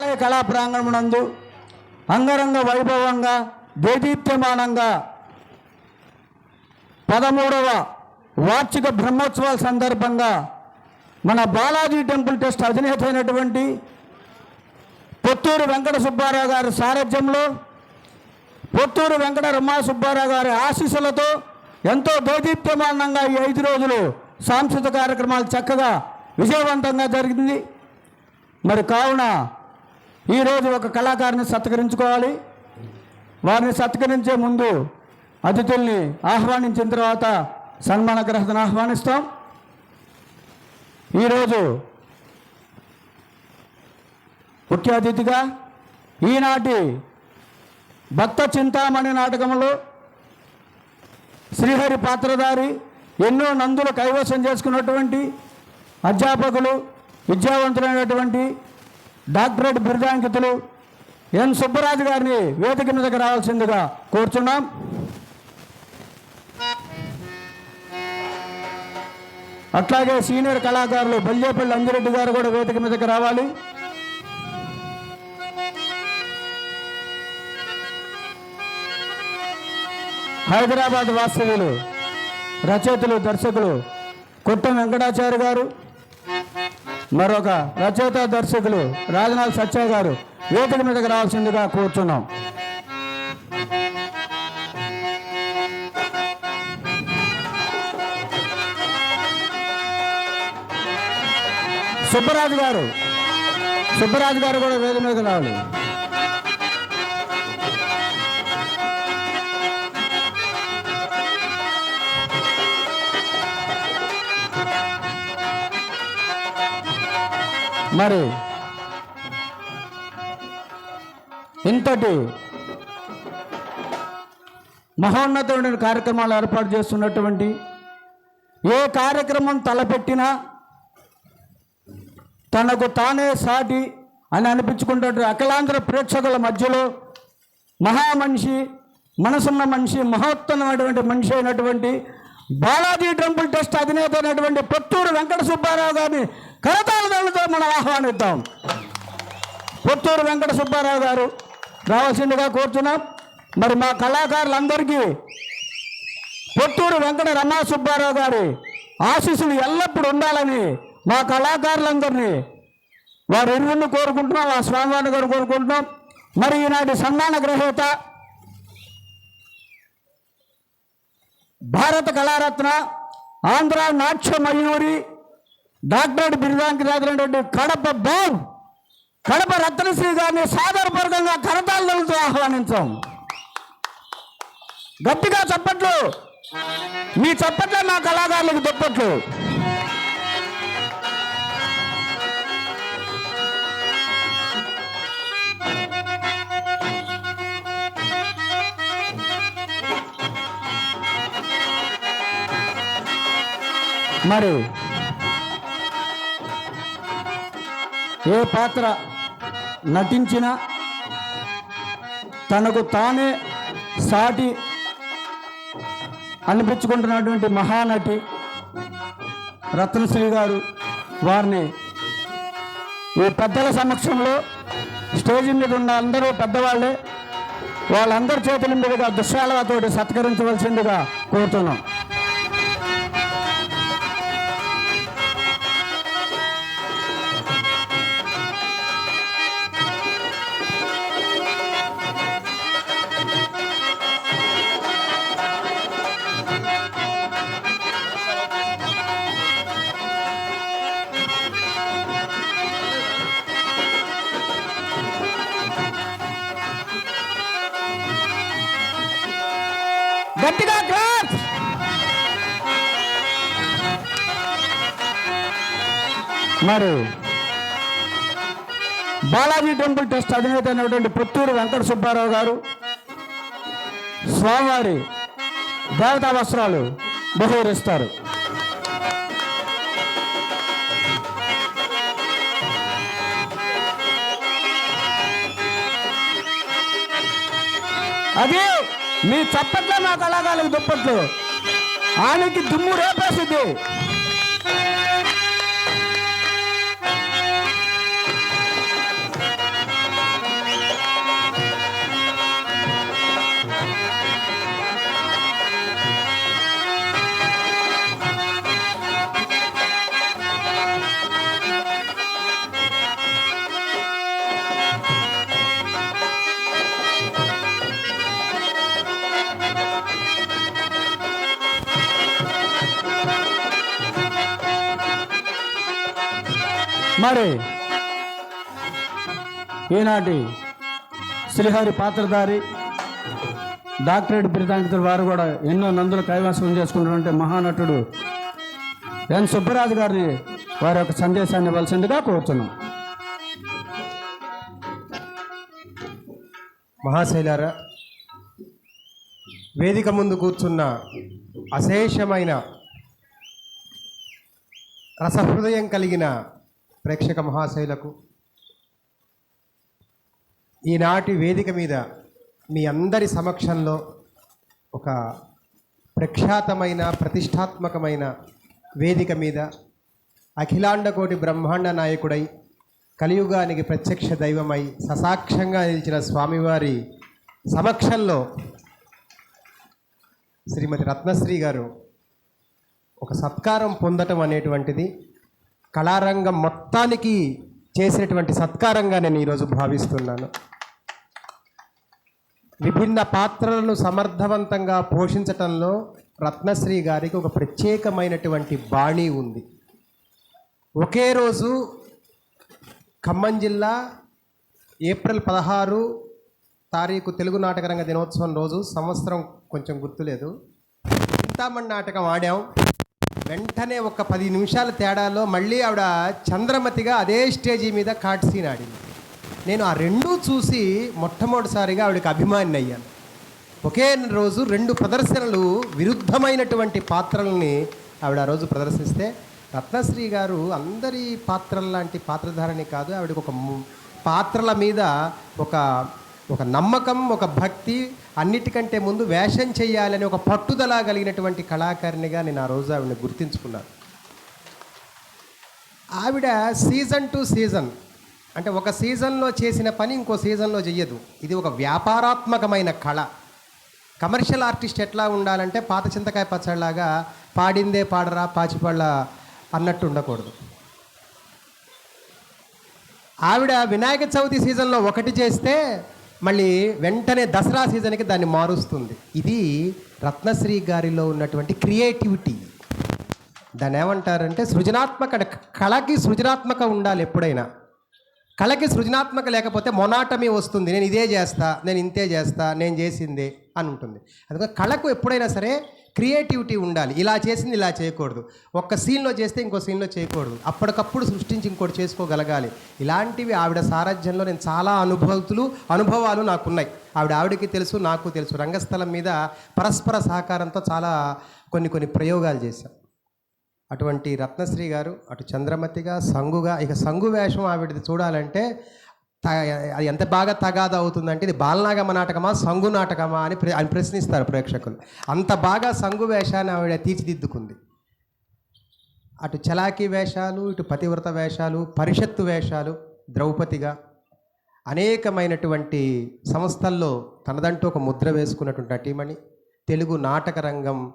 ఆలయ కళా ప్రాంగణమునందు అంగరంగ వైభవంగా దేదీప్యమానంగా పదమూడవ వార్షిక బ్రహ్మోత్సవాల సందర్భంగా మన బాలాజీ టెంపుల్ ట్రస్ట్ అధినేత అయినటువంటి పొత్తూరు వెంకట సుబ్బారావు గారి సారథ్యంలో పొత్తూరు వెంకట రమా సుబ్బారావు గారి ఆశీస్సులతో ఎంతో దేదీప్యమానంగా ఈ ఐదు రోజులు సాంస్కృతిక కార్యక్రమాలు చక్కగా విజయవంతంగా జరిగింది. మరి కావున ఈరోజు ఒక కళాకారుని సత్కరించుకోవాలి. వారిని సత్కరించే ముందు అతిథుల్ని ఆహ్వానించిన తర్వాత సన్మాన గ్రహతను ఆహ్వానిస్తాం. ఈరోజు ముఖ్య అతిథిగా ఈనాటి భక్త చింతామణి నాటకంలో శ్రీహరి పాత్రధారి ఎన్నో నందులు కైవసం చేసుకున్నటువంటి అధ్యాపకులు విద్యావంతులైనటువంటి డాక్టరేట్ బిరుదాంకితులు ఎన్ సుబ్బరాజు గారిని వేదిక మీదకి రావాల్సిందిగా కోరుచున్నాం. అట్లాగే సీనియర్ కళాకారులు బల్లేపల్లి అంజిరెడ్డి గారు కూడా వేదిక మీదకి రావాలి. హైదరాబాద్ వాస్తవ్యులు రచయితలు దర్శకులు కొట్టం వెంకటాచార్య గారు. మరొక రచయిత దర్శకులు రాజనాథ్ సత్య గారు వేదిక మీదకి రావాల్సిందిగా కూర్చున్నాం. సుబ్బరాజు గారు సుబ్బరాజు గారు కూడా వేదిక మీదకి రావాలి. మరి ఇంతటి మహోన్నతమైన కార్యక్రమాలు ఏర్పాటు చేస్తున్నటువంటి ఏ కార్యక్రమం తలపెట్టినా తనకు తానే సాటి అని అనిపించుకుంటే అఖిలాంధ్ర ప్రేక్షకుల మధ్యలో మహామనిషి మనసున్న మనిషి మహోత్తమైనటువంటి మనిషి అయినటువంటి బాలాజీ టెంపుల్ ట్రస్ట్ అధినేత అయినటువంటి పొత్తూరు వెంకట సుబ్బారావు గారిని కరతాళదారులతో మనం ఆహ్వానిద్దాం. పొత్తూరు వెంకట సుబ్బారావు గారు రావాల్సిందిగా కోరుతున్నాం. మరి మా కళాకారులందరికీ పొత్తూరు వెంకట రమా సుబ్బారావు గారి ఆశీస్సులు ఎల్లప్పుడూ ఉండాలని మా కళాకారులందరినీ వారు ఇరువుని కోరుకుంటున్నాం ఆ స్వామివారిని గారు కోరుకుంటున్నాం. మరి ఈనాటి సన్మాన గ్రహీత భారత కళారత్న ఆంధ్ర నాట్య మయూరి డాక్టరేట్ బిరుదానికి రాగినటువంటి కడప బాబు కడప రత్నశ్రీ గారిని సాదరపూర్వకంగా కరతాళతో ఆహ్వానించాం. గట్టిగా చప్పట్లు మీ చప్పట్లే మా కళాకారులకు దుప్పట్లు. మరి ఏ పాత్ర నటించినా తనకు తానే సాటి అనిపించుకుంటున్నటువంటి మహానటి రత్నశ్రీ గారు వారిని ఈ పెద్దల సమక్షంలో స్టేజ్ మీద ఉన్న అందరూ పెద్దవాళ్ళే వాళ్ళందరి చేతుల మీదుగా దుశ్శాలతోటి సత్కరించవలసిందిగా కోరుతున్నాం. గట్టిగా క్లాప్! మరి బాలాజీ టెంపుల్ ట్రస్ట్ అధినేత అయినటువంటి పుత్తూరు వెంకట సుబ్బారావు గారు స్వామివారి దేవతా వస్త్రాలు బహుకరిస్తారు. అది మీ చప్పట్లో నా అలాగాలి దుప్పట్లు ఆయనకి దుమ్ము రేపేసింది మరి ఈనాటి శ్రీహరి పాత్రధారి డాక్టరేట్ బిరుదాంకితుల వారు కూడా ఎన్నో నందులు కైవాసం చేసుకున్నటువంటి మహానటుడు ఎన్ సుబ్బరాజు గారిని వారి యొక్క సందేశాన్ని ఇవ్వాల్సిందిగా కోరుతున్నాం మహాశైలారా వేదిక ముందు కూర్చున్న అశేషమైన రసహృదయం కలిగిన ప్రేక్షక మహాశైలకు ఈనాటి వేదిక మీద మీ అందరి సమక్షంలో ఒక ప్రఖ్యాతమైన ప్రతిష్టాత్మకమైన వేదిక మీద అఖిలాండకోటి బ్రహ్మాండ నాయకుడై కలియుగానికి ప్రత్యక్ష దైవమై ససాక్ష్యంగా నిలిచిన స్వామివారి సమక్షంలో శ్రీమతి రత్నశ్రీ గారు ఒక సత్కారం పొందటం అనేటువంటిది కళారంగం మొత్తానికి చేసినటువంటి సత్కారంగా నేను ఈరోజు భావిస్తున్నాను. విభిన్న పాత్రలను సమర్థవంతంగా పోషించటంలో రత్నశ్రీ గారికి ఒక ప్రత్యేకమైనటువంటి బాణీ ఉంది. ఒకే రోజు ఖమ్మం జిల్లా ఏప్రిల్ పదహారు తారీఖు తెలుగు నాటకరంగ దినోత్సవం రోజు సంవత్సరం కొంచెం గుర్తులేదు. చింతామణి నాటకం ఆడాం. వెంటనే ఒక పది నిమిషాల తేడాలో మళ్ళీ ఆవిడ చంద్రమతిగా అదే స్టేజీ మీద కాట్ సీన్ ఆడింది. నేను ఆ రెండూ చూసి మొట్టమొదటిసారిగా ఆవిడకి అభిమాని అయ్యాను. ఒకే రోజు రెండు ప్రదర్శనలు విరుద్ధమైనటువంటి పాత్రల్ని ఆవిడ ఆ రోజు ప్రదర్శిస్తే రత్నశ్రీ గారు అందరి పాత్రల లాంటి పాత్రధారణి కాదు ఆవిడకి ఒక పాత్రల మీద ఒక ఒక నమ్మకం ఒక భక్తి అన్నిటికంటే ముందు వేషం చేయాలని ఒక పట్టుదల కలిగినటువంటి కళాకారిణిగా నేను ఆ రోజు ఆవిడని గుర్తించుకున్నాను. ఆవిడ సీజన్ టు సీజన్ అంటే ఒక సీజన్లో చేసిన పని ఇంకో సీజన్లో చెయ్యదు. ఇది ఒక వ్యాపారాత్మకమైన కళ. కమర్షియల్ ఆర్టిస్ట్ ఎట్లా ఉండాలంటే పాత చింతకాయ పచ్చడిలాగా పాడిందే పాడరా పాచిపళ్ళ అన్నట్టు ఉండకూడదు. ఆవిడ వినాయక చవితి సీజన్లో ఒకటి చేస్తే మళ్ళీ వెంటనే దసరా సీజన్కి దాన్ని మారుస్తుంది. ఇది రత్నశ్రీ గారిలో ఉన్నటువంటి క్రియేటివిటీ. దాన్ని ఏమంటారంటే సృజనాత్మక కళకి సృజనాత్మక ఉండాలి ఎప్పుడైనా. కళకి సృజనాత్మక లేకపోతే మొనాటమీ వస్తుంది. నేను ఇదే చేస్తా నేను ఇంతే చేస్తా నేను చేసిందే అని ఉంటుంది అందుకని కళకు ఎప్పుడైనా సరే క్రియేటివిటీ ఉండాలి. ఇలా చేసింది ఇలా చేయకూడదు. ఒక్క సీన్లో చేస్తే ఇంకో సీన్లో చేయకూడదు. అప్పటికప్పుడు సృష్టించి ఇంకోటి చేసుకోగలగాలి. ఇలాంటివి ఆవిడ సారథ్యంలో నేను చాలా అనుభూతులు అనుభవాలు నాకున్నాయి. ఆవిడ ఆవిడకి తెలుసు నాకు తెలుసు. రంగస్థలం మీద పరస్పర సహకారంతో చాలా కొన్ని కొన్ని ప్రయోగాలు చేశాం. అటువంటి రత్నశ్రీ గారు అటు చంద్రమతిగా సంగుగా ఇక సంగు వేషం ఆవిడది చూడాలంటే అది ఎంత బాగా తగాద అవుతుందంటే ఇది బాలనాగమ నాటకమా సంగు నాటకమా అని ప్ర- అని ప్రశ్నిస్తారు ప్రేక్షకులు. అంత బాగా సంగు వేషాన్ని ఆవిడ తీర్చిదిద్దుకుంది. అటు చలాకీ వేషాలు ఇటు పతివ్రత వేషాలు పరిషత్తు వేషాలు ద్రౌపదిగా అనేకమైనటువంటి సంస్థల్లో తనదంటూ ఒక ముద్ర వేసుకున్నటువంటి నటీమణి తెలుగు నాటక రంగం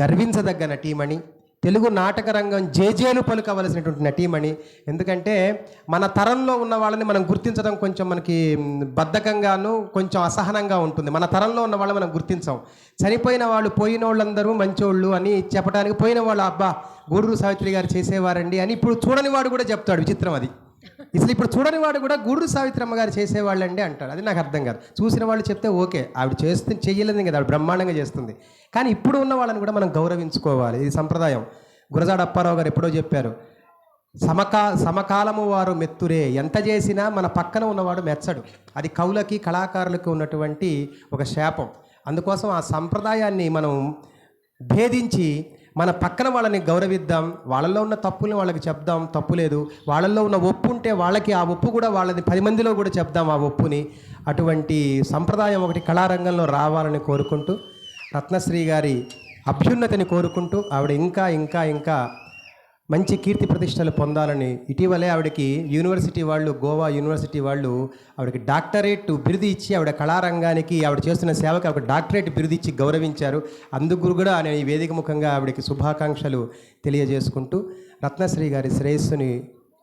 గర్వించదగ్గ నటీమణి తెలుగు నాటక రంగం జేజేలు పలుకవలసినటువంటి నటీమణి. ఎందుకంటే మన తరంలో ఉన్న వాళ్ళని మనం గుర్తించడం కొంచెం మనకి బద్ధకంగాను కొంచెం అసహనంగా ఉంటుంది. మన తరంలో ఉన్న వాళ్ళని మనం గుర్తించాం. చనిపోయిన వాళ్ళు పోయిన వాళ్ళందరూ మంచోళ్ళు అని చెప్పడానికి పోయిన వాళ్ళు అబ్బా గూడూరు సావిత్రి గారు చేసేవారండి అని ఇప్పుడు చూడని వాడు కూడా చెప్తాడు. విచిత్రం అది. అసలు ఇప్పుడు చూడని వాడు కూడా గూడూరు సావిత్రమ్మ గారు చేసేవాళ్ళండి అంటాడు అది నాకు అర్థం కాదు. చూసిన వాళ్ళు చెప్తే ఓకే ఆవిడ చేస్తే చెయ్యలేదు కదా ఆవిడ బ్రహ్మాండంగా చేస్తుంది. కానీ ఇప్పుడు ఉన్న వాళ్ళని కూడా మనం గౌరవించుకోవాలి. ఇది సంప్రదాయం. గురజాడ అప్పారావు గారు ఎప్పుడో చెప్పారు సమకా సమకాలము వారు మెత్తురే. ఎంత చేసినా మన పక్కన ఉన్నవాడు మెచ్చడు. అది కవులకి కళాకారులకి ఉన్నటువంటి ఒక శాపం. అందుకోసం ఆ సంప్రదాయాన్ని మనం భేదించి మన పక్కన వాళ్ళని గౌరవిద్దాం వాళ్ళల్లో ఉన్న తప్పుల్ని వాళ్ళకి చెప్దాం తప్పు లేదు. వాళ్ళల్లో ఉన్న ఒప్పు ఉంటే వాళ్ళకి ఆ ఒప్పు కూడా వాళ్ళని పది మందిలో కూడా చెప్దాం ఆ ఒప్పుని. అటువంటి సంప్రదాయం ఒకటి కళారంగంలో రావాలని కోరుకుంటూ రత్నశ్రీ గారి అభ్యున్నతిని కోరుకుంటూ ఆవిడ ఇంకా ఇంకా ఇంకా మంచి కీర్తి ప్రతిష్టలు పొందాలని ఇటీవలే ఆవిడకి యూనివర్సిటీ వాళ్ళు గోవా యూనివర్సిటీ వాళ్ళు ఆవిడకి డాక్టరేట్ బిరుది ఇచ్చి ఆవిడ కళారంగానికి ఆవిడ చేస్తున్న సేవకి ఆవిడ డాక్టరేట్ బిరుది ఇచ్చి గౌరవించారు. అందుకు కూడా నేను ఈ వేదిక ముఖంగా ఆవిడకి శుభాకాంక్షలు తెలియజేసుకుంటూ రత్నశ్రీ గారి శ్రేయస్సుని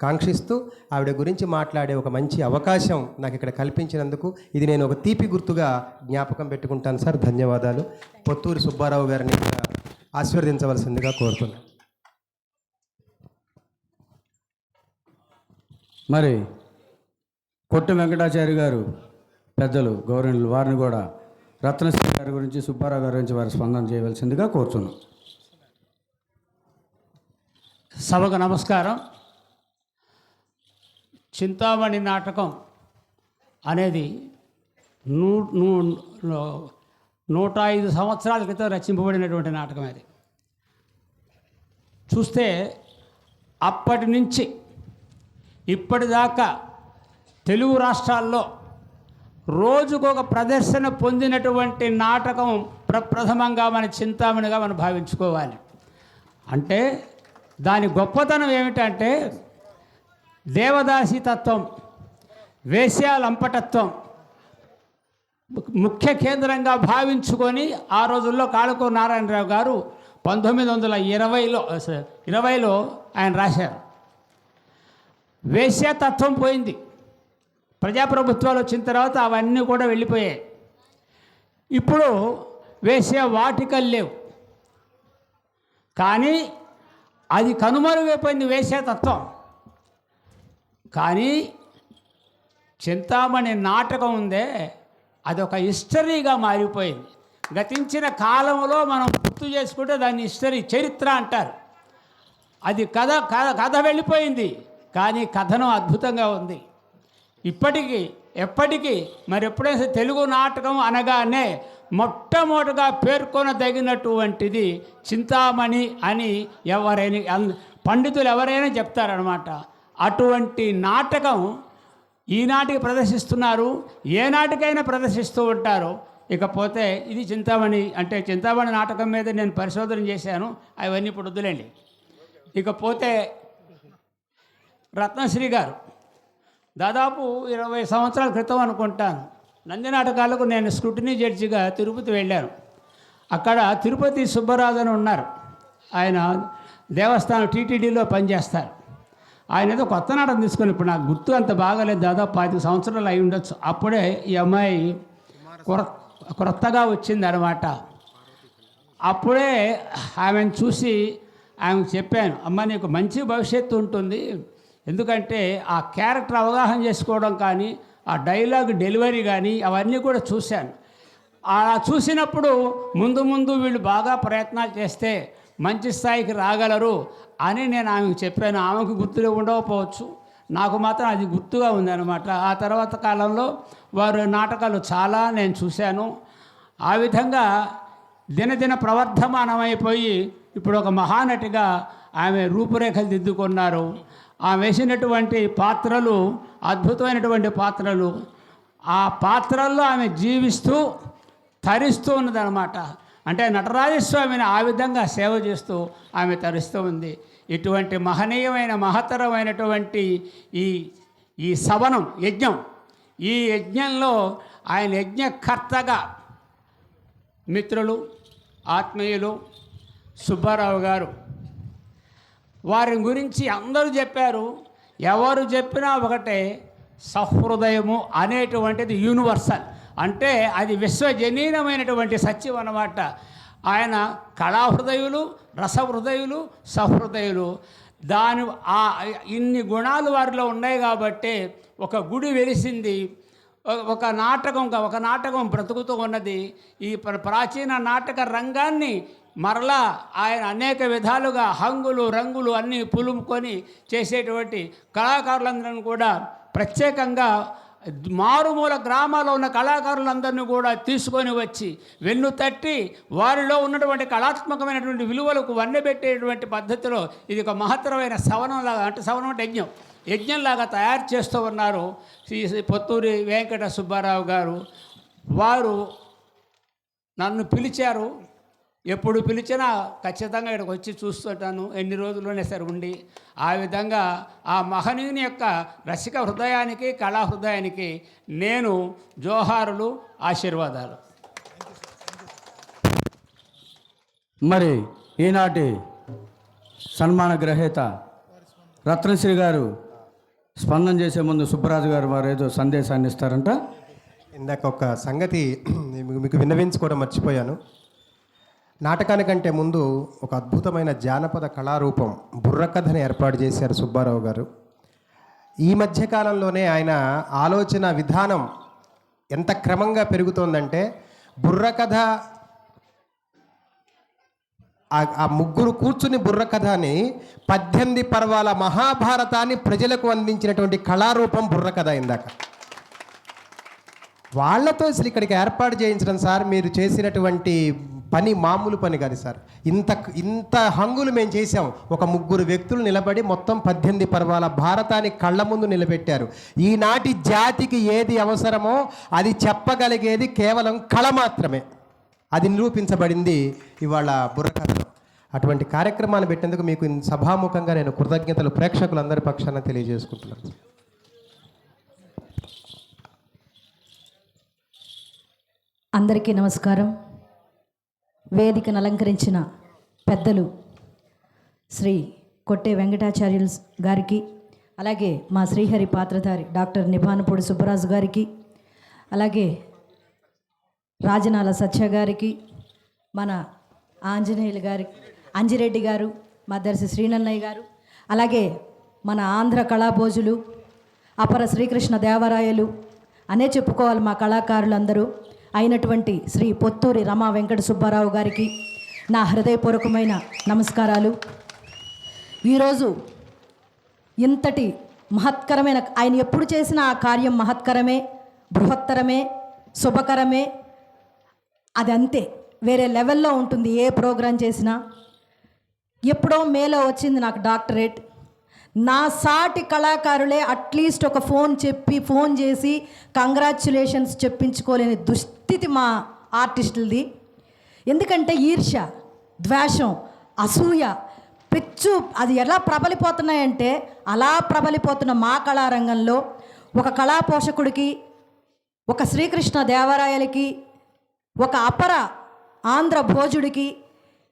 కాంక్షిస్తూ ఆవిడ గురించి మాట్లాడే ఒక మంచి అవకాశం నాకు ఇక్కడ కల్పించినందుకు ఇది నేను ఒక తీపి గుర్తుగా జ్ఞాపకం పెట్టుకుంటాను సార్. ధన్యవాదాలు. పొత్తూరు సుబ్బారావు గారిని ఆశీర్వదించవలసిందిగా కోరుతున్నాను. మరి కొట్టు వెంకటాచారి గారు పెద్దలు గౌరవులు వారిని కూడా రత్నశ్రీ గారి గురించి సుబ్బారావు గారి గురించి వారి స్పందన చేయవలసిందిగా కోరుతున్నాం సభకు నమస్కారం. చింతామణి నాటకం అనేది నూ నూ నూ- నూట ఐదు సంవత్సరాల క్రితం రచింపబడినటువంటి నాటకం అది. చూస్తే అప్పటి నుంచి ఇప్పటిదాకా తెలుగు రాష్ట్రాల్లో రోజుకొక ప్రదర్శన పొందినటువంటి నాటకం ప్రప్రథమంగా మన చింతామణిగా మనం భావించుకోవాలి. అంటే దాని గొప్పతనం ఏమిటంటే దేవదాసి తత్వం వేశ్యాలంపటత్వం ముఖ్య కేంద్రంగా భావించుకొని ఆ రోజుల్లో కాళకూరు నారాయణరావు గారు పంతొమ్మిది వందల ఇరవైలో ఇరవైలో ఆయన రాశారు. వేశ్యాతత్వం పోయింది. ప్రజాప్రభుత్వాలు వచ్చిన తర్వాత అవన్నీ కూడా వెళ్ళిపోయాయి. ఇప్పుడు వేసే వాటికలు లేవు. కానీ అది కనుమరుగైపోయింది తత్వం. కానీ చింతామణి నాటకం ఉందే అది ఒక హిస్టరీగా మారిపోయింది. గతించిన కాలంలో మనం గుర్తు చేసుకుంటే దాన్ని హిస్టరీ చరిత్ర అంటారు. అది కథ కథ కథ వెళ్ళిపోయింది. కానీ కథనం అద్భుతంగా ఉంది. ఇప్పటికీ ఎప్పటికీ మరి ఎప్పుడైనా తెలుగు నాటకం అనగానే మొట్టమొదటిగా పేర్కొనదగినటువంటిది చింతామణి అని ఎవరైనా పండితులు ఎవరైనా చెప్తారనమాట అటువంటి నాటకం ఈనాటికి ప్రదర్శిస్తున్నారు ఏనాటికైనా ప్రదర్శిస్తూ ఉంటారు. ఇకపోతే ఇది చింతామణి అంటే చింతామణి నాటకం మీద నేను పరిశోధన చేశాను అవన్నీ ఇప్పుడు వద్దులేండి ఇకపోతే రత్నశ్రీ గారు. దాదాపు ఇరవై సంవత్సరాల క్రితం అనుకుంటాను. నంది నాటకాలకు నేను స్క్రూటినీ జడ్జిగా తిరుపతి వెళ్ళాను. అక్కడ తిరుపతి సుబ్బరాజు అని ఉన్నారు. ఆయన దేవస్థానం టీటీడీలో పనిచేస్తారు. ఆయన ఏదో కొత్త నాటకం తీసుకొని ఇప్పుడు నాకు గుర్తు అంత బాగాలేదు. దాదాపు పాతిక సంవత్సరాలు అయి ఉండొచ్చు. అప్పుడే ఈ అమ్మాయి క్రొత్తగా వచ్చింది అనమాట అప్పుడే ఆమెను చూసి ఆమెకు చెప్పాను అమ్మ నీకు మంచి భవిష్యత్తు ఉంటుంది. ఎందుకంటే ఆ క్యారెక్టర్ అవగాహన చేసుకోవడం కానీ ఆ డైలాగ్ డెలివరీ కానీ అవన్నీ కూడా చూశాను. అలా చూసినప్పుడు ముందు ముందు వీళ్ళు బాగా ప్రయత్నాలు చేస్తే మంచి స్థాయికి రాగలరు అని నేను ఆమెకు చెప్పాను. ఆమెకు గుర్తులు ఉండకపోవచ్చు. నాకు మాత్రం అది గుర్తుగా ఉందన్నమాట. ఆ తర్వాత కాలంలో వారు నాటకాలు చాలా నేను చూశాను. ఆ విధంగా దినదిన ప్రవర్ధమానమైపోయి ఇప్పుడు ఒక మహానటిగా ఆమె రూపురేఖలు దిద్దుకున్నారు. ఆమె వేసినటువంటి పాత్రలు అద్భుతమైనటువంటి పాత్రలు ఆ పాత్రల్లో ఆమె జీవిస్తూ తరిస్తూ ఉన్నదనమాట అంటే నటరాజస్వామిని ఆ విధంగా సేవ చేస్తూ ఆమె తరిస్తూ ఉంది. ఇటువంటి మహనీయమైన మహత్తరమైనటువంటి ఈ ఈ సవనం యజ్ఞం. ఈ యజ్ఞంలో ఆయన యజ్ఞకర్తగా మిత్రులు ఆత్మీయులు సుబ్బారావు గారు వారి గురించి అందరూ చెప్పారు. ఎవరు చెప్పినా ఒకటే సహృదయము అనేటువంటిది యూనివర్సల్ అంటే అది విశ్వజనీనమైనటువంటి సత్యం అన్నమాట. ఆయన కళాహృదయులు రసహృదయులు సహృదయులు. దాని ఆ ఇన్ని గుణాలు వారిలో ఉన్నాయి కాబట్టి ఒక గుడి వెలిసింది. ఒక- నాటకం ఒక నాటకం బ్రతుకుతూ ఉన్నది. ఈ ప్రాచీన నాటక రంగాన్ని మరలా ఆయన అనేక విధాలుగా హంగులు రంగులు అన్నీ పులుముకొని చేసేటువంటి కళాకారులందరిని కూడా ప్రత్యేకంగా మారుమూల గ్రామాల్లో ఉన్న కళాకారులందరినీ కూడా తీసుకొని వచ్చి వెన్ను తట్టి వారిలో ఉన్నటువంటి కళాత్మకమైనటువంటి విలువలకు వన్నెబెట్టేటువంటి పద్ధతిలో ఇది ఒక మహత్తరమైన సవనంలాగా అంటే సవనం అంటే యజ్ఞం. యజ్ఞంలాగా తయారు చేస్తూ ఉన్నారు శ్రీ శ్రీ పొత్తూరి వెంకట సుబ్బారావు గారు. వారు నన్ను పిలిచారు. ఎప్పుడు పిలిచినా ఖచ్చితంగా ఇక్కడికి వచ్చి చూస్తుంటాను. ఎన్ని రోజుల్లోనే సరే ఉండి. ఆ విధంగా ఆ మహనీయుని యొక్క రసిక హృదయానికి కళా హృదయానికి నేను జోహారులు ఆశీర్వాదాలు. మరి ఈనాటి సన్మాన గ్రహీత రత్నశ్రీ గారు స్పందన చేసే ముందు సుబ్బరాజు గారు వారు ఏదో సందేశాన్ని ఇస్తారంట? ఇందాక ఒక సంగతి మీకు- మీకు విన్నవించుకోవడం మర్చిపోయాను. నాటకానికంటే ముందు ఒక అద్భుతమైన జానపద కళారూపం బుర్రకథని ఏర్పాటు చేశారు సుబ్బారావు గారు. ఈ మధ్యకాలంలోనే ఆయన ఆలోచన విధానం ఎంత క్రమంగా పెరుగుతోందంటే బుర్రకథ ఆ- ఆ ముగ్గురు కూర్చుని బుర్రకథని పద్దెనిమిది పర్వాల మహాభారతాన్ని ప్రజలకు అందించినటువంటి కళారూపం బుర్రకథ ఇందాక. వాళ్ళతో అసలు ఇక్కడికి ఏర్పాటు చేయించడం సార్ మీరు చేసినటువంటి పని మామూలు పని కాదు సార్. ఇంత ఇంత హంగులు మేము చేసాం ఒక ముగ్గురు వ్యక్తులు నిలబడి మొత్తం పద్దెనిమిది పర్వాల భారతాన్ని కళ్ళ ముందు నిలబెట్టారు. ఈనాటి జాతికి ఏది అవసరమో అది చెప్పగలిగేది కేవలం కళ మాత్రమే. అది నిరూపించబడింది ఇవాళ బుర్రకథలో. అటువంటి కార్యక్రమాన్ని పెట్టేందుకు మీకు సభాముఖంగా నేను కృతజ్ఞతలు ప్రేక్షకులందరి పక్షాన తెలియజేసుకుంటున్నాను. అందరికీ నమస్కారం. వేదికను అలంకరించిన పెద్దలు శ్రీ కొట్టే వెంకటాచార్యులు గారికి అలాగే మా శ్రీహరి పాత్రధారి డాక్టర్ నిభానపూడి సుబ్బరాజు గారికి అలాగే రాజనాల సత్య గారికి మన ఆంజనేయులు గారి అంజిరెడ్డి గారు మా దర్శి శ్రీనన్నయ్య గారు అలాగే మన ఆంధ్ర కళాభోజులు అపర శ్రీకృష్ణ దేవరాయలు అనే చెప్పుకోవాలి మా కళాకారులందరూ. అయినటువంటి శ్రీ పొత్తూరి రమా వెంకట సుబ్బారావు గారికి నా హృదయపూర్వకమైన నమస్కారాలు. ఈరోజు ఇంతటి మహత్కరమైన ఆయన ఎప్పుడు చేసిన ఆ కార్యం మహత్కరమే బృహత్తరమే శుభకరమే అది అంతే వేరే లెవెల్లో ఉంటుంది ఏ ప్రోగ్రాం చేసినా. ఎప్పుడో మేలో వచ్చింది నాకు డాక్టరేట్. నా సాటి కళాకారులే అట్లీస్ట్ ఒక ఫోన్ చెప్పి ఫోన్ చేసి కంగ్రాచ్యులేషన్స్ చెప్పించుకోలేని దుస్థితి మా ఆర్టిస్టులది. ఎందుకంటే ఈర్ష ద్వేషం అసూయ పిచ్చు అది ఎలా ప్రబలిపోతున్నాయంటే అలా ప్రబలిపోతున్న మా కళారంగంలో ఒక కళా పోషకుడికి ఒక శ్రీకృష్ణ దేవరాయలకి ఒక అపర ఆంధ్ర భోజుడికి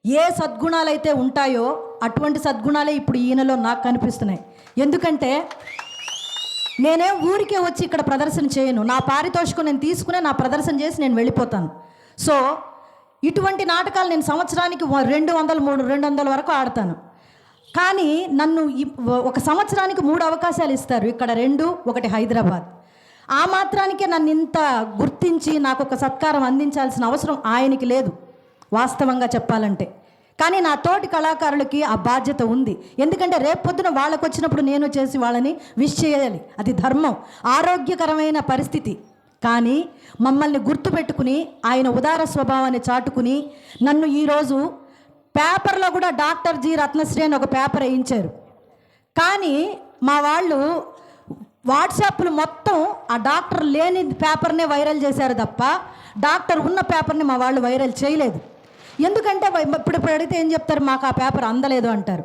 ఏ సద్గుణాలైతే ఉంటాయో అటువంటి సద్గుణాలే ఇప్పుడు ఈయనలో నాకు కనిపిస్తున్నాయి. ఎందుకంటే నేనే ఊరికే వచ్చి ఇక్కడ ప్రదర్శన చేయను. నా పారితోషికం నేను తీసుకునే నా ప్రదర్శన చేసి నేను వెళ్ళిపోతాను. సో ఇటువంటి నాటకాలు నేను సంవత్సరానికి రెండు వందలు మూడు రెండు వందల వరకు ఆడతాను. కానీ నన్ను ఒక సంవత్సరానికి మూడు అవకాశాలు ఇస్తారు. ఇక్కడ రెండు ఒకటి హైదరాబాద్. ఆ మాత్రానికే నన్ను ఇంత గుర్తించి నాకు ఒక సత్కారం అందించాల్సిన అవసరం ఆయనకి లేదు. వాస్తవంగా చెప్పాలంటే. కానీ నా తోటి కళాకారులకి ఆ బాధ్యత ఉంది. ఎందుకంటే రేపొద్దున వాళ్ళకు వచ్చినప్పుడు నేను చేసి వాళ్ళని విష్ చేయాలి. అది ధర్మం. ఆరోగ్యకరమైన పరిస్థితి. కానీ మమ్మల్ని గుర్తుపెట్టుకుని ఆయన ఉదార స్వభావాన్ని చాటుకుని నన్ను ఈరోజు పేపర్లో కూడా డాక్టర్ జి రత్నశ్రీ అని ఒక పేపర్ వేయించారు. కానీ మా వాళ్ళు వాట్సాప్లు మొత్తం ఆ డాక్టర్ లేని పేపర్నే వైరల్ చేశారు తప్ప డాక్టర్ ఉన్న పేపర్ని మా వాళ్ళు వైరల్ చేయలేదు. ఎందుకంటే ఇప్పుడు ఇప్పుడు అడిగితే ఏం చెప్తారు? మాకు ఆ పేపర్ అందలేదు అంటారు.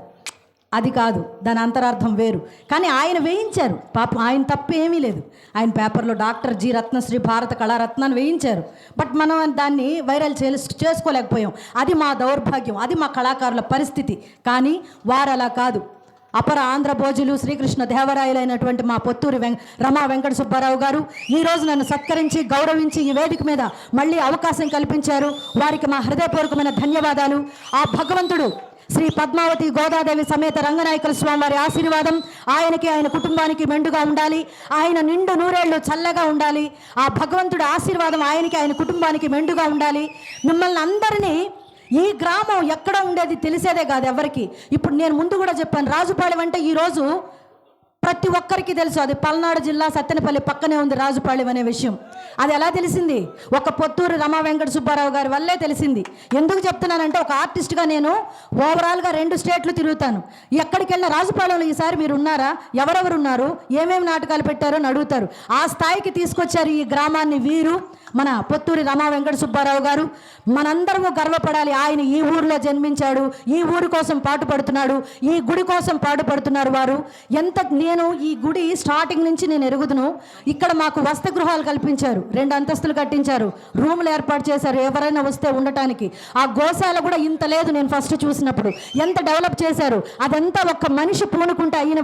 అది కాదు దాని అంతరార్థం వేరు. కానీ ఆయన వేయించారు. పాపం ఆయన తప్పు ఏమీ లేదు. ఆయన పేపర్లో డాక్టర్ జి రత్నశ్రీ భారత కళారత్నాన్ని వేయించారు. బట్ మనం దాన్ని వైరల్ చే చేసుకోలేకపోయాం. అది మా దౌర్భాగ్యం అది మా కళాకారుల పరిస్థితి. కానీ వారు అలా కాదు. అపర ఆంధ్ర భోజులు శ్రీకృష్ణ దేవరాయలైనటువంటి మా పొత్తూరు వెం రమా వెంకట సుబ్బారావు గారు ఈ రోజు నన్ను సత్కరించి గౌరవించి ఈ వేదిక మీద మళ్ళీ అవకాశం కల్పించారు. వారికి మా హృదయపూర్వకమైన ధన్యవాదాలు. ఆ భగవంతుడు శ్రీ పద్మావతి గోదాదేవి సమేత రంగనాయకుల స్వామి వారి ఆశీర్వాదం ఆయనకి ఆయన కుటుంబానికి మెండుగా ఉండాలి. ఆయన నిండు నూరేళ్ళు చల్లగా ఉండాలి. ఆ భగవంతుడి ఆశీర్వాదం ఆయనకి ఆయన కుటుంబానికి మెండుగా ఉండాలి. మిమ్మల్ని అందరినీ ఈ గ్రామం ఎక్కడ ఉండేది తెలిసేదే కాదు ఎవరికి. ఇప్పుడు నేను ముందు కూడా చెప్పాను రాజుపాళెం అంటే ఈరోజు ప్రతి ఒక్కరికి తెలుసు అది పల్నాడు జిల్లా సత్తెనపల్లి పక్కనే ఉంది రాజుపాళెం అనే విషయం. అది ఎలా తెలిసింది? ఒక పొత్తూరు రమా వెంకట సుబ్బారావు గారి వల్లే తెలిసింది. ఎందుకు చెప్తున్నానంటే ఒక ఆర్టిస్ట్గా నేను ఓవరాల్గా రెండు స్టేట్లు తిరుగుతాను. ఎక్కడికి వెళ్ళిన రాజుపాళెంలో ఈసారి మీరు ఉన్నారా? ఎవరెవరు ఉన్నారు? ఏమేమి నాటకాలు పెట్టారో అని అడుగుతారు. ఆ స్థాయికి తీసుకొచ్చారు ఈ గ్రామాన్ని వీరు. మన పొత్తూరి రమా వెంకట సుబ్బారావు గారు మనందరము గర్వపడాలి ఆయన ఈ ఊరిలో జన్మించాడు ఈ ఊరి కోసం పాటుపడుతున్నాడు ఈ గుడి కోసం పాటుపడుతున్నారు వారు. ఎంత నేను ఈ గుడి స్టార్టింగ్ నుంచి నేను ఎరుగుదును ఇక్కడ మాకు వసతి గృహాలు కల్పించారు రెండు అంతస్తులు కట్టించారు రూములు ఏర్పాటు చేశారు ఎవరైనా వస్తే ఉండటానికి. ఆ గోశాల కూడా ఇంత లేదు నేను ఫస్ట్ చూసినప్పుడు. ఎంత డెవలప్ చేశారు అదంతా ఒక్క మనిషి పూనుకుంటే అయిన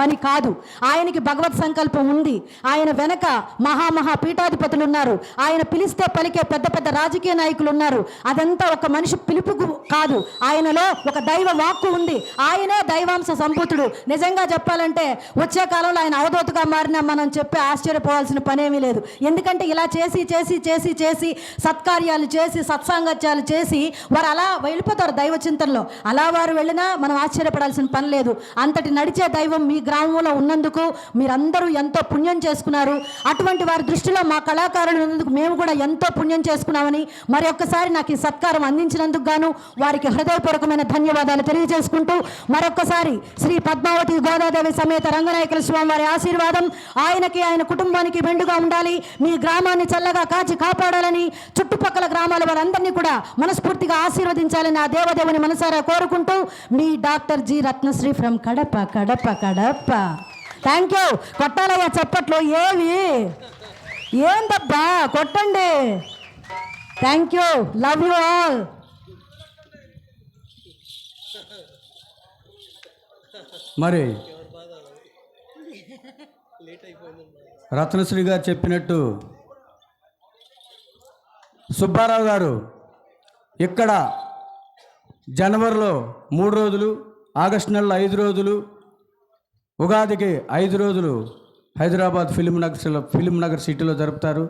పని కాదు. ఆయనకి భగవత్ సంకల్పం ఉంది. ఆయన వెనక మహామహా పీఠాధిపతులు ఉన్నారు. ఆయన పిలిస్తే పలికే పెద్ద పెద్ద రాజకీయ నాయకులు ఉన్నారు. అదంతా ఒక మనిషి పిలుపుకు కాదు. ఆయనలో ఒక దైవ వాక్కు ఉంది. ఆయనే దైవాంశ సంపుతుడు. నిజంగా చెప్పాలంటే వచ్చే కాలంలో ఆయన అవధూతగా మారినా మనం చెప్పి ఆశ్చర్యపోవాల్సిన పనేమీ లేదు. ఎందుకంటే ఇలా చేసి చేసి చేసి చేసి సత్కార్యాలు చేసి సత్సాంగత్యాలు చేసి వారు అలా వెళ్ళిపోతారు దైవ చింతనలో అలా వారు వెళ్ళినా మనం ఆశ్చర్యపడాల్సిన పని లేదు. అంతటి నడిచే దైవం మీ గ్రామంలో ఉన్నందుకు మీరందరూ ఎంతో పుణ్యం చేసుకున్నారు. అటువంటి వారి దృష్టిలో మా కళాకారులు ఉన్నందుకు మేము కూడా ఎంతో పుణ్యం చేసుకున్నామని మరి ఒక్కసారి నాకు ఈ సత్కారం అందించినందుకు గాను వారికి హృదయపూర్వకమైన ధన్యవాదాలు తెలియజేసుకుంటూ మరొక్కసారి శ్రీ పద్మావతి గోదాదేవి సమేత రంగనాయకుల స్వామి వారి ఆశీర్వాదం ఆయనకి ఆయన కుటుంబానికి మెండుగా ఉండాలి. మీ గ్రామాన్ని చల్లగా కాచి కాపాడాలని చుట్టుపక్కల గ్రామాల వారందరినీ కూడా మనస్ఫూర్తిగా ఆశీర్వదించాలని ఆ దేవదేవుని మనసారా కోరుకుంటూ మీ doctor G Ratnasri from Kadapa Kadapa Kadapa. Thank you కొట్టాలయ్యా చప్పట్లో ఏవి? ఏందబ్బా? కొట్టండి. Thank you love you all మరి రత్నశ్రీ గారు చెప్పినట్టు సుబ్బారావు గారు ఇక్కడ జనవరిలో మూడు రోజులు ఆగస్టు నెలలో ఐదు రోజులు ఉగాదికి ఐదు రోజులు హైదరాబాద్ ఫిలిం నగర్లో ఫిలిం నగర్ సిటీలో జరుపుతారు.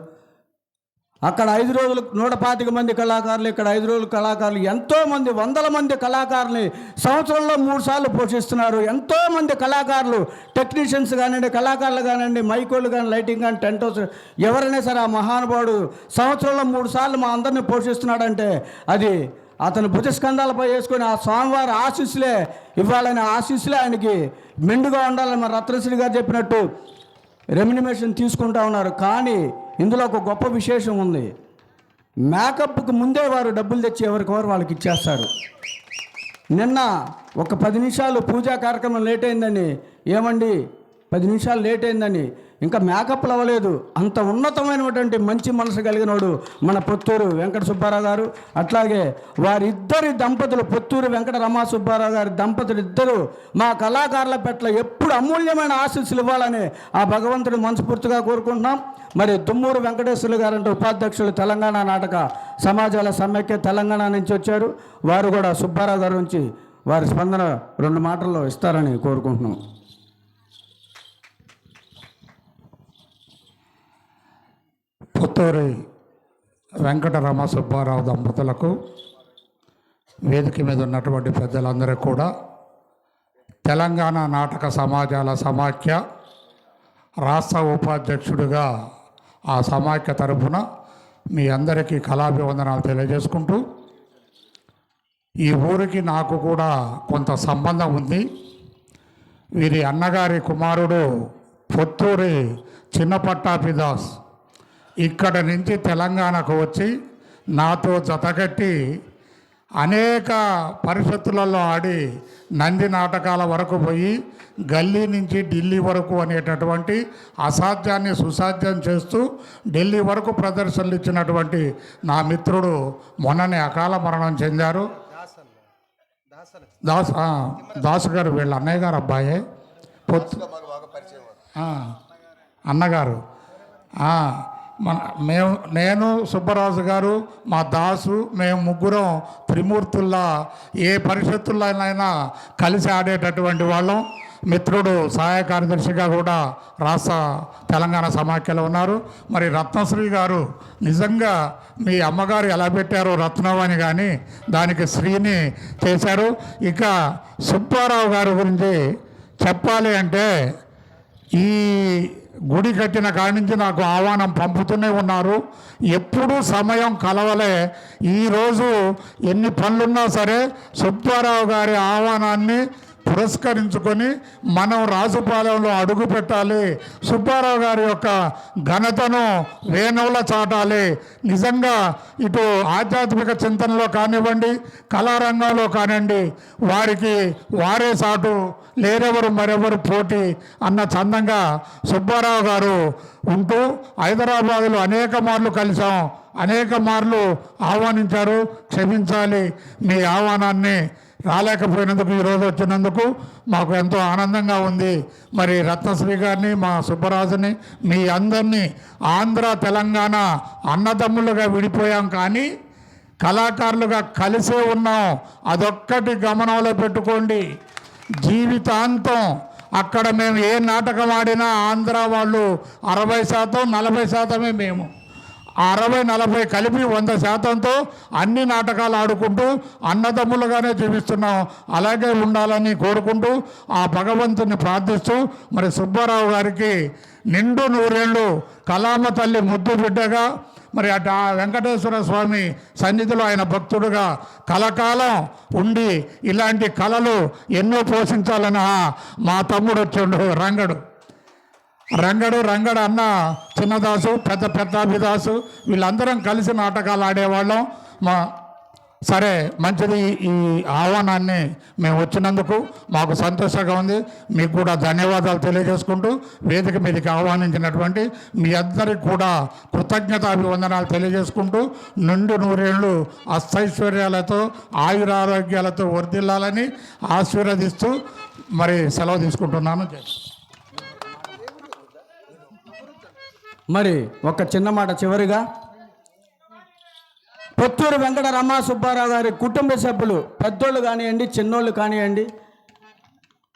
అక్కడ ఐదు రోజులు నూట పాతిక మంది కళాకారులు ఇక్కడ ఐదు రోజులు కళాకారులు ఎంతోమంది వందల మంది కళాకారులు సంవత్సరంలో మూడు సార్లు పోషిస్తున్నారు. ఎంతోమంది కళాకారులు టెక్నీషియన్స్ కానివ్వండి కళాకారులు కానివ్వండి మైకోళ్ళు కానీ లైటింగ్ కానీ టెంట్ హౌస్ ఎవరైనా సరే ఆ మహానుభావుడు సంవత్సరంలో మూడు సార్లు మా అందరిని పోషిస్తున్నాడంటే అది అతను భుజస్కంధాలపై వేసుకొని ఆ స్వామివారి ఆశీస్సులే ఇవ్వాలని ఆశీస్సులే ఆయనకి మెండుగా ఉండాలని మన రత్నశ్రీ గారు చెప్పినట్టు రెమ్యునిమేషన్ తీసుకుంటా ఉన్నారు. కానీ ఇందులో ఒక గొప్ప విశేషం ఉంది. మేకప్కి ముందే వారు డబ్బులు తెచ్చి ఎవరికెవరు వాళ్ళకి ఇచ్చేస్తారు. నిన్న ఒక పది నిమిషాలు పూజా కార్యక్రమం లేట్ అయిందని ఏమండి? పది నిమిషాలు లేట్ అయిందని ఇంకా మేకప్లు అవ్వలేదు అంత ఉన్నతమైనటువంటి మంచి మనసు కలిగినోడు మన పొత్తూరు వెంకట సుబ్బారావు గారు. అట్లాగే వారిద్దరి దంపతులు పొత్తూరు వెంకట రమా సుబ్బారావు గారి దంపతులు ఇద్దరు మా కళాకారుల పట్ల ఎప్పుడు అమూల్యమైన ఆశీస్సులు ఇవ్వాలని ఆ భగవంతుడు మనస్ఫూర్తిగా కోరుకుంటున్నాం. మరి దుమ్మూరు వెంకటేశ్వర్లు గారు ఉపాధ్యక్షులు తెలంగాణ నాటక సమాజాల సమైక్య తెలంగాణ నుంచి వచ్చారు. వారు కూడా సుబ్బారావు గారి నుంచి వారి స్పందన రెండు మాటల్లో ఇస్తారని కోరుకుంటున్నాం. పుత్తూరి వెంకటరమ సుబ్బారావు దంపతులకు వేదిక మీద ఉన్నటువంటి పెద్దలందరూ కూడా తెలంగాణ నాటక సమాజాల సమాఖ్య రాష్ట్ర ఉపాధ్యక్షుడిగా ఆ సమాఖ్య తరఫున మీ అందరికీ కళాభివందనాలు తెలియజేసుకుంటూ ఈ ఊరికి నాకు కూడా కొంత సంబంధం ఉంది. వీరి అన్నగారి కుమారుడు పొత్తూరి చిన్న పట్టాభిదాస్ ఇక్కడ నుంచి తెలంగాణకు వచ్చి నాతో జతకట్టి అనేక పరిషత్తులలో ఆడి నంది నాటకాల వరకు పోయి గల్లీ నుంచి ఢిల్లీ వరకు అనేటటువంటి అసాధ్యాన్ని సుసాధ్యం చేస్తూ ఢిల్లీ వరకు ప్రదర్శనలు ఇచ్చినటువంటి నా మిత్రుడు మొన్ననే అకాల మరణం చెందారు. దాస్ దాసు గారు వీళ్ళ అన్నయ్య గారు అబ్బాయే. పొత్తు అన్నగారు. మన మేము నేను సుబ్బరాజు గారు మా దాసు మేము ముగ్గురం త్రిమూర్తుల్లా ఏ పరిషత్తుల్లోనైనా కలిసి ఆడేటటువంటి వాళ్ళం. మిత్రుడు సహాయ కార్యదర్శిగా కూడా రాష్ట్ర తెలంగాణ సమాఖ్యలో ఉన్నారు. మరి రత్నశ్రీ గారు నిజంగా మీ అమ్మగారు ఎలా పెట్టారో రత్నవాణి కానీ దానికి శ్రీని చేశారు. ఇక సుబ్బారావు గారి గురించి చెప్పాలి అంటే ఈ గుడి కట్టిన కాడి నుంచి నాకు ఆహ్వానం పంపుతూనే ఉన్నారు. ఎప్పుడూ సమయం కలవలే. ఈరోజు ఎన్ని పనులున్నా సరే సుబ్బారావు గారి ఆహ్వానాన్ని పురస్కరించుకొని మనం రాజుపాలెంలో అడుగు పెట్టాలి. సుబ్బారావు గారి యొక్క ఘనతను వేణువుల చాటాలి. నిజంగా ఇటు ఆధ్యాత్మిక చింతనలో కానివ్వండి కళారంగంలో కానివ్వండి వారికి వారే సాటు లేరెవరు మరెవరు పోటీ అన్న చందంగా సుబ్బారావు గారు ఉంటూ హైదరాబాదులో అనేక మార్లు కలిసాం అనేక మార్లు ఆహ్వానించారు క్షమించాలి. మీ ఆహ్వానాన్ని రాలేకపోయినందుకు ఈరోజు వచ్చినందుకు మాకు ఎంతో ఆనందంగా ఉంది. మరి రత్నశ్రీ గారిని మా సుబ్బరాజుని మీ అందరినీ ఆంధ్ర తెలంగాణ అన్నదమ్ములుగా విడిపోయాం కానీ కళాకారులుగా కలిసే ఉన్నాం. అదొక్కటి గమనంలో పెట్టుకోండి. జీవితాంతం అక్కడ మేము ఏ నాటకం ఆడినా ఆంధ్ర వాళ్ళు అరవై శాతం నలభై శాతమే మేము. అరవై నలభై కలిపి వంద శాతంతో అన్ని నాటకాలు ఆడుకుంటూ అన్నదమ్ములుగానే జీవిస్తున్నాం. అలాగే ఉండాలని కోరుకుంటూ ఆ భగవంతుని ప్రార్థిస్తూ మరి సుబ్బారావు గారికి నిండు నూరేళ్ళు కలామ తల్లి ముద్దు బిడ్డగా మరి అటు ఆ వెంకటేశ్వర స్వామి సన్నిధిలో ఆయన భక్తుడుగా కలకాలం ఉండి ఇలాంటి కళలు ఎన్నో పోషించాలని మా తమ్ముడు వచ్చిండు రంగడు. రంగడు రంగడు అన్న చిన్నదాసు పెద్ద పెద్దాభిదాసు వీళ్ళందరం కలిసి నాటకాలు ఆడేవాళ్ళం. మా సరే మంచిది ఈ ఆహ్వానాన్ని మేము వచ్చినందుకు మాకు సంతోషంగా ఉంది. మీకు కూడా ధన్యవాదాలు తెలియజేసుకుంటూ వేదిక మీదకి ఆహ్వానించినటువంటి మీ అందరికి కూడా కృతజ్ఞతాభివందనాలు తెలియజేసుకుంటూ నిండు నూరేళ్ళు అష్టైశ్వర్యాలతో ఆయురారోగ్యాలతో వర్ధిల్లాలని ఆశీర్వదిస్తూ మరి సెలవు తీసుకుంటున్నాను. మరి ఒక చిన్న మాట చివరిగా. పొత్తూరు వెంకట రమా సుబ్బారావు గారి కుటుంబ సభ్యులు పెద్దోళ్ళు కానివ్వండి చిన్నోళ్ళు కానివ్వండి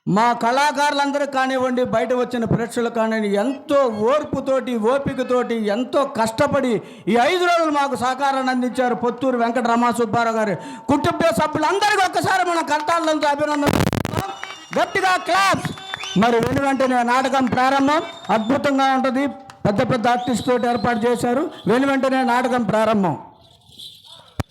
మా కళాకారులందరూ కానివ్వండి బయట వచ్చిన ప్రేక్షకులు కానివ్వండి ఎంతో ఓర్పుతోటి ఓపికతోటి ఎంతో కష్టపడి ఈ ఐదు రోజులు మాకు సహకారాన్ని అందించారు పొత్తూరు వెంకట రమా సుబ్బారావు గారి. కుటుంబ సభ్యులందరికీ ఒక్కసారి మన కర్తాళ్ళంతో అభినందన గట్టిగా క్లాప్స్. మరి వెను వెంటనే నాటకం ప్రారంభం. అద్భుతంగా ఉంటుంది. పెద్ద పెద్ద ఆర్టిస్ట్ తోటి ఏర్పాటు చేశారు. వెను వెంటనే నాటకం ప్రారంభం.